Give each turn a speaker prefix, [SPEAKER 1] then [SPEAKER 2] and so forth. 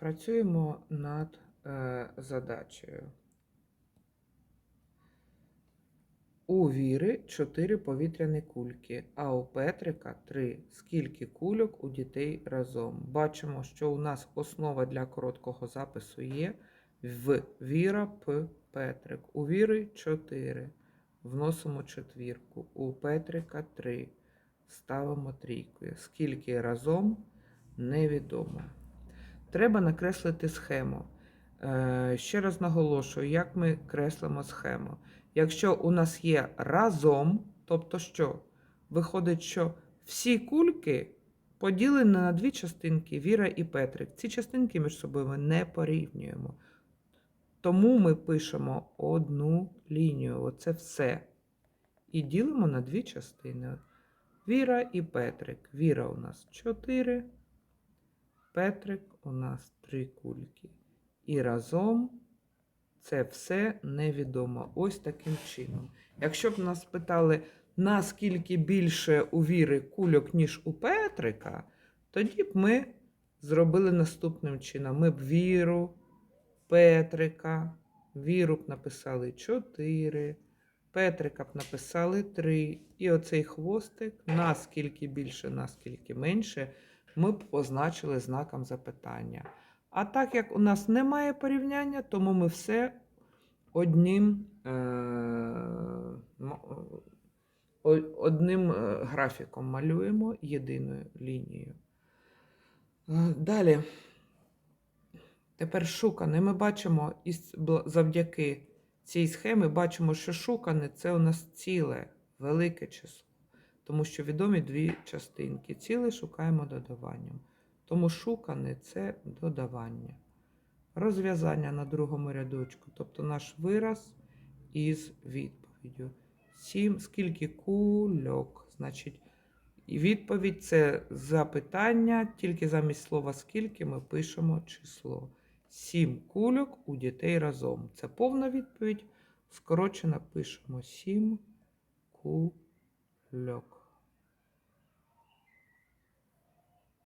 [SPEAKER 1] Працюємо над е, задачею. У Віри 4 повітряні кульки, а у Петрика 3. Скільки кульок у дітей разом? Бачимо, що у нас основа для короткого запису є в Віра П. Петрик. У Віри 4. Вносимо четвірку. У Петрика 3. Ставимо трійкою. Скільки разом невідомо. Треба накреслити схему. Е, Ще раз наголошую, як ми креслимо схему. Якщо у нас є разом, тобто що? Виходить, що всі кульки поділені на дві частинки Віра і Петрик. Ці частинки між собою ми не порівнюємо. Тому ми пишемо одну лінію. Оце все. І ділимо на дві частини. Віра і Петрик. Віра у нас 4. Петрик у нас три кульки. І разом це все невідомо. Ось таким чином. Якщо б нас питали, наскільки більше у Віри кульок, ніж у Петрика, тоді б ми зробили наступним чином. Ми б Віру, Петрика, Віру б написали 4, Петрика б написали 3. І оцей хвостик, наскільки більше, наскільки менше, ми б позначили знаком запитання. А так як у нас немає порівняння, тому ми все одним, е, одним е, графіком малюємо єдиною лінією. Е, Далі. Тепер шукане. Ми бачимо завдяки цій схемі бачимо, що шукане це у нас ціле, велике число. Тому що відомі дві частинки. Ціле шукаємо додаванням. Тому шукане це додавання. Розв'язання на другому рядочку, тобто наш вираз із відповіддю. Сім, скільки кульок? Значить, і відповідь це запитання, тільки замість слова скільки ми пишемо число. Сім кульок у дітей разом. Це повна відповідь. Скорочено пишемо сім кульок.